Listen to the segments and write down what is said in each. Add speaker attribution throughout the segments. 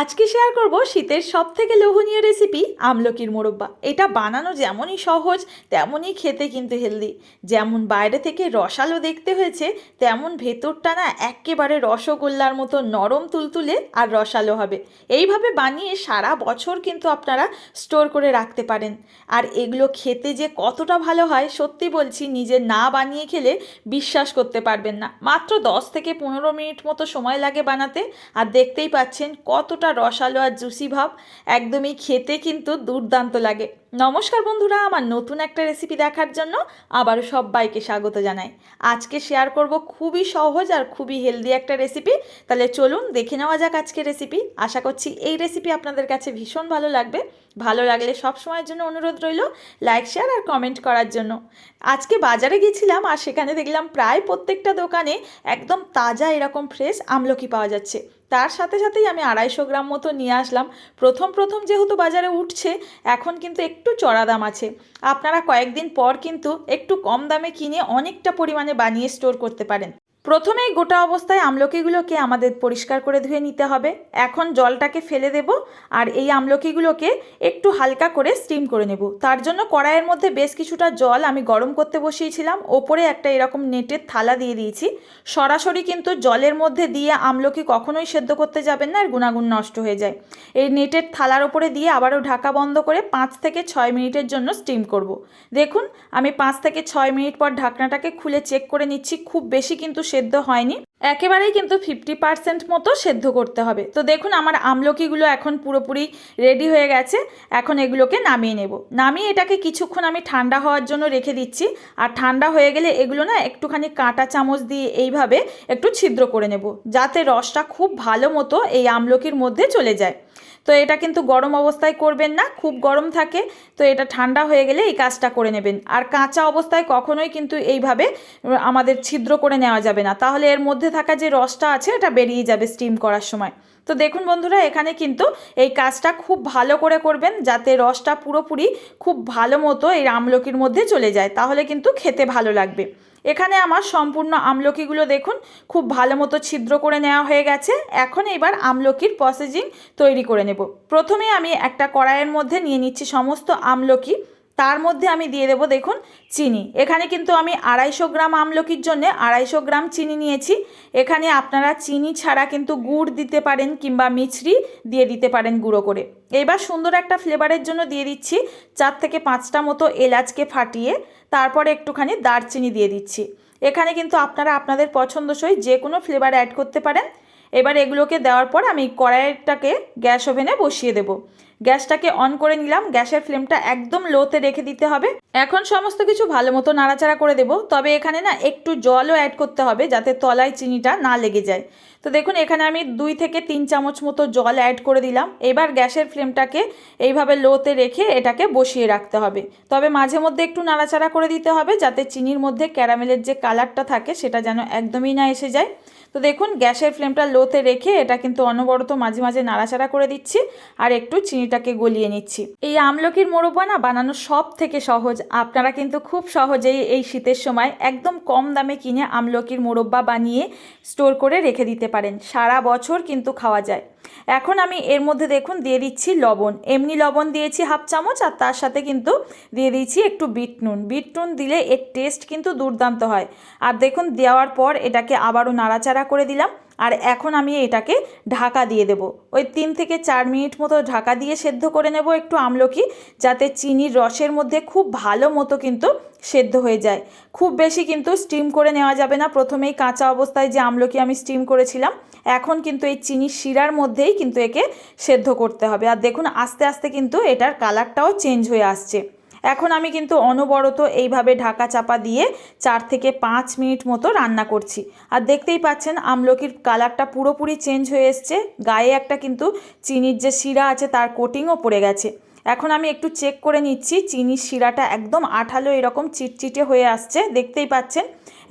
Speaker 1: আজকে শেয়ার করব শীতের সব থেকে লোভনীয় রেসিপি আমলকির মোরব্বা। এটা বানানো যেমনই সহজ, তেমনই খেতে কিন্তু হেলদি যেমন বাইরে থেকে রসালো দেখতে হয়েছে, তেমন ভেতরটা না একেবারে রসগোল্লার মতো নরম তুলতুলে আর রসালো হবে। এইভাবে বানিয়ে সারা বছর কিন্তু আপনারা স্টোর করে রাখতে পারেন। আর এগুলো খেতে যে কতটা ভালো হয়, সত্যি বলছি, নিজে না বানিয়ে খেলে বিশ্বাস করতে পারবেন না। মাত্র দশ থেকে পনেরো মিনিট মতো সময় লাগে বানাতে, আর দেখতেই পাচ্ছেন কতটা রসালো আর জুসি ভাব, একদমই খেতে কিন্তু দুর্দান্ত লাগে। নমস্কার বন্ধুরা, আমার নতুন একটা রেসিপি দেখার জন্য আবারও সবাইকে স্বাগত জানাই। আজকে শেয়ার করব খুবই সহজ আর খুবই হেলদি একটা রেসিপি তাহলে চলুন দেখে নেওয়া যাক আজকে রেসিপি আশা করছি এই রেসিপি আপনাদের কাছে ভীষণ ভালো লাগবে। ভালো লাগলে সব সময়ের জন্য অনুরোধ রইল লাইক শেয়ার আর কমেন্ট করার জন্য। আজকে বাজারে গেছিলাম আর সেখানে দেখলাম প্রায় প্রত্যেকটা দোকানে একদম তাজা এরকম ফ্রেশ আমলকি পাওয়া যাচ্ছে। তার সাথে সাথেই আমি আড়াইশো গ্রাম মতো নিয়ে আসলাম। প্রথম প্রথম যেহেতু বাজারে উঠছে, এখন কিন্তু একটু চড়া দাম আছে। আপনারা কয়েকদিন পর কিন্তু একটু কম দামে কিনে অনেকটা পরিমাণে বানিয়ে স্টোর করতে পারেন। প্রথমেই গোটা অবস্থায় আমলকিগুলোকে আমাদের পরিষ্কার করে ধুয়ে নিতে হবে। এখন জলটাকে ফেলে দেব আর এই আমলকিগুলোকে একটু হালকা করে স্টিম করে নেব। তার জন্য কড়াইয়ের মধ্যে বেশ কিছুটা জল আমি গরম করতে বসিয়েছিলাম। ওপরে একটা এরকম নেটের থালা দিয়ে দিয়েছি। সরাসরি কিন্তু জলের মধ্যে দিয়ে আমলকি কখনোই সেদ্ধ করতে যাবেন না আর গুণাগুণ নষ্ট হয়ে যায়। এই নেটের থালার ওপরে দিয়ে আবারও ঢাকা বন্ধ করে পাঁচ থেকে ছয় মিনিটের জন্য স্টিম করব। দেখুন, আমি পাঁচ থেকে ছয় মিনিট পর ঢাকনাটাকে খুলে চেক করে নিচ্ছি। খুব বেশি কিন্তু সেদ্ধ হয়নি। একেবারেই কিন্তু ফিফটি পার্সেন্ট মতো সেদ্ধ করতে হবে। তো দেখুন, আমার আমলকিগুলো এখন পুরোপুরি রেডি হয়ে গেছে। এখন এগুলোকে নামিয়ে নেব। নামিয়ে এটাকে কিছুক্ষণ আমি ঠান্ডা হওয়ার জন্য রেখে দিচ্ছি। আর ঠান্ডা হয়ে গেলে এগুলো না একটুখানি কাঁটা চামচ দিয়ে এইভাবে একটু ছিদ্র করে নেব। যাতে রসটা খুব ভালো মতো এই আমলকির মধ্যে চলে যায়। তো এটা কিন্তু গরম অবস্থায় করবেন না, খুব গরম থাকে, তো এটা ঠান্ডা হয়ে গেলে এই কাজটা করে নেবেন। আর কাঁচা অবস্থায় কখনোই কিন্তু এইভাবে আমাদের ছিদ্র করে নেওয়া যাবে না। তাহলে এর মধ্যে থাকা যে রসটা আছে, এটা বেরিয়ে যাবে স্টিম করার সময়। তো দেখুন বন্ধুরা, এখানে কিন্তু এই কাজটা খুব ভালো করে করবেন, যাতে রসটা পুরোপুরি খুব ভালো মতো এই আমলকির মধ্যে চলে যায়। তাহলে কিন্তু খেতে ভালো লাগবে। এখানে আমার সম্পূর্ণ আমলকিগুলো দেখুন, খুব ভালো মতো ছিদ্র করে নেওয়া হয়ে গেছে। এখন এবার আমলকির প্রসেসিং তৈরি করে নেব। প্রথমে আমি একটা কড়াইয়ের মধ্যে নিয়ে নিচ্ছি সমস্ত আমলকি। তার মধ্যে আমি দিয়ে দেবো দেখুন চিনি। এখানে কিন্তু আমি আড়াইশো গ্রাম আমলকির জন্য আড়াইশো গ্রাম চিনি নিয়েছি। এখানে আপনারা চিনি ছাড়া কিন্তু গুড় দিতে পারেন কিংবা মিছরি দিয়ে দিতে পারেন গুঁড়ো করে। এবার সুন্দর একটা ফ্লেভারের জন্য দিয়ে দিচ্ছি চার থেকে পাঁচটা মতো এলাচকে ফাটিয়ে তারপরে একটুখানি দারচিনি দিয়ে দিচ্ছি। এখানে কিন্তু আপনারা আপনাদের পছন্দসই যে কোনো ফ্লেভার অ্যাড করতে পারেন। এবার এগুলোকে দেওয়ার পর আমি কড়াইটাকে গ্যাস ওভেনে বসিয়ে দেবো। গ্যাসটাকে অন করে নিলাম, গ্যাসের ফ্লেমটা একদম লোতে রেখে দিতে হবে। এখন সমস্ত কিছু ভালো মতো নাড়াচাড়া করে দেব, তবে এখানে না একটু জলও অ্যাড করতে হবে যাতে তলায় চিনিটা না লেগে যায়। তো দেখুন, এখানে আমি দুই থেকে তিন চামচ মতো জল অ্যাড করে দিলাম। এবার গ্যাসের ফ্লেমটাকে এইভাবে লোতে রেখে এটাকে বসিয়ে রাখতে হবে। তবে মাঝে মধ্যে একটু নাড়াচাড়া করে দিতে হবে যাতে চিনির মধ্যে ক্যারামেলের যে কালারটা থাকে সেটা যেন একদমই না এসে যায়। তো দেখুন, গ্যাসের ফ্লেমটা লোতে রেখে এটা কিন্তু অনবরত মাঝে মাঝে নাড়াচাড়া করে দিচ্ছি। আর একটু চিনিটাকে গলিয়ে নিচ্ছি। এই আমলকির মোরব্বা না বানানো সব থেকে সহজ। আপনারা কিন্তু খুব সহজেই এই শীতের সময় একদম কম দামে কিনে আমলকির মোরব্বা বানিয়ে স্টোর করে রেখে দিতে পারেন। সারা বছর কিন্তু খাওয়া যায়। এখন আমি এর মধ্যে দেখুন দিয়ে দিচ্ছি লবণ। এমনি লবণ দিয়েছি হাফ চামচ আর তার সাথে কিন্তু দিয়ে দিয়েছি একটু বিট নুন বিট নুন দিলে এর টেস্ট কিন্তু দুর্দান্ত হয়। আর দেখুন দেওয়ার পর এটাকে আবারও নাড়াচাড়া করে দিলাম। আর এখন আমি এটাকে ঢাকা দিয়ে দেব। ওই তিন থেকে চার মিনিট মতো ঢাকা দিয়ে সেদ্ধ করে নেব একটু আমলকি, যাতে চিনির রসের মধ্যে খুব ভালো মতো কিন্তু সেদ্ধ হয়ে যায়। খুব বেশি কিন্তু স্টিম করে নেওয়া যাবে না। প্রথমেই কাঁচা অবস্থায় যে আমলকি আমি স্টিম করেছিলাম, এখন কিন্তু এই চিনির শিরার মধ্যেই কিন্তু একে সেদ্ধ করতে হবে। আর দেখুন, আস্তে আস্তে কিন্তু এটার কালারটাও চেঞ্জ হয়ে আসছে। এখন আমি কিন্তু অনবরত এইভাবে ঢাকা চাপা দিয়ে চার থেকে পাঁচ মিনিট মতো রান্না করছি। আর দেখতেই পাচ্ছেন, আমলকির কালারটা পুরোপুরি চেঞ্জ হয়ে এসছে। গায়ে একটা কিন্তু চিনির যে শিরা আছে, তার কোটিংও পড়ে গেছে। এখন আমি একটু চেক করে নিচ্ছি, চিনির শিরাটা একদম আঠালো এরকম চিটচিটে হয়ে আসছে, দেখতেই পাচ্ছেন।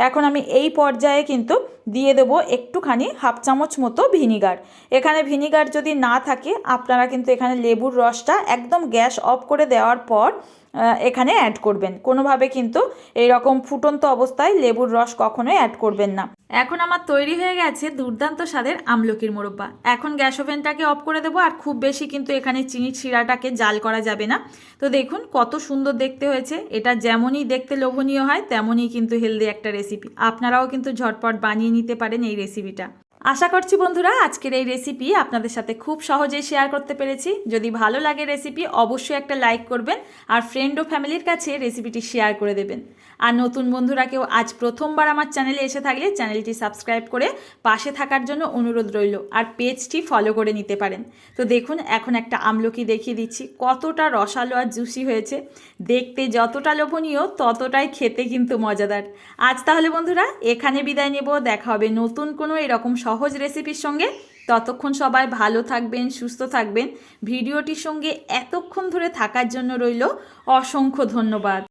Speaker 1: এখন আমি এই পর্যায়ে কিন্তু দিয়ে দেবো একটুখানি হাফ চামচ মতো ভিনিগার। এখানে ভিনিগার যদি না থাকে, আপনারা কিন্তু এখানে লেবুর রসটা একদম গ্যাস অফ করে দেওয়ার পর এখানে অ্যাড করবেন। কোনোভাবে কিন্তু এই রকম ফুটন্ত অবস্থায় লেবুর রস কখনোই অ্যাড করবেন না। এখন আমার তৈরি হয়ে গেছে দুর্দান্ত স্বাদের আমলকির মোরব্বা। এখন গ্যাস ওভেনটাকে অফ করে দেবো, আর খুব বেশি কিন্তু এখানে চিনির শিরাটাকে জাল করা যাবে না। তো দেখুন কত সুন্দর দেখতে হয়েছে। এটা যেমনই দেখতে লোভনীয় হয়, তেমনই কিন্তু হেলদি একটা আপনারাও কিন্তু ঝটপট বানিয়ে নিতে পারেন এই রেসিপিটা আশা করছি বন্ধুরা আজকের এই রেসিপি আপনাদের সাথে খুব সহজেই শেয়ার করতে পেরেছি। যদি ভালো লাগে রেসিপি অবশ্যই একটা লাইক করবেন আর ফ্রেন্ড ও ফ্যামিলির কাছে রেসিপিটি শেয়ার করে দেবেন। আর নতুন বন্ধুরা কেউ আজ প্রথমবার আমার চ্যানেলে এসে থাকলে চ্যানেলটি সাবস্ক্রাইব করে পাশে থাকার জন্য অনুরোধ রইল আর পেজটি ফলো করে নিতে পারেন। তো দেখুন, এখন একটা আমলকি দেখিয়ে দিচ্ছি। কতটা রসালো আর জুসি হয়েছে। দেখতে যতটা লোভনীয়, ততটাই খেতে কিন্তু মজাদার। আজ তাহলে বন্ধুরা, এখানে বিদায় নেব। দেখা হবে নতুন কোনো এরকম সহজ রেসিপির সঙ্গে ততক্ষণ সবাই ভালো থাকবেন, সুস্থ থাকবেন। ভিডিওটির সঙ্গে এতক্ষণ ধরে থাকার জন্য রইল অসংখ্য ধন্যবাদ।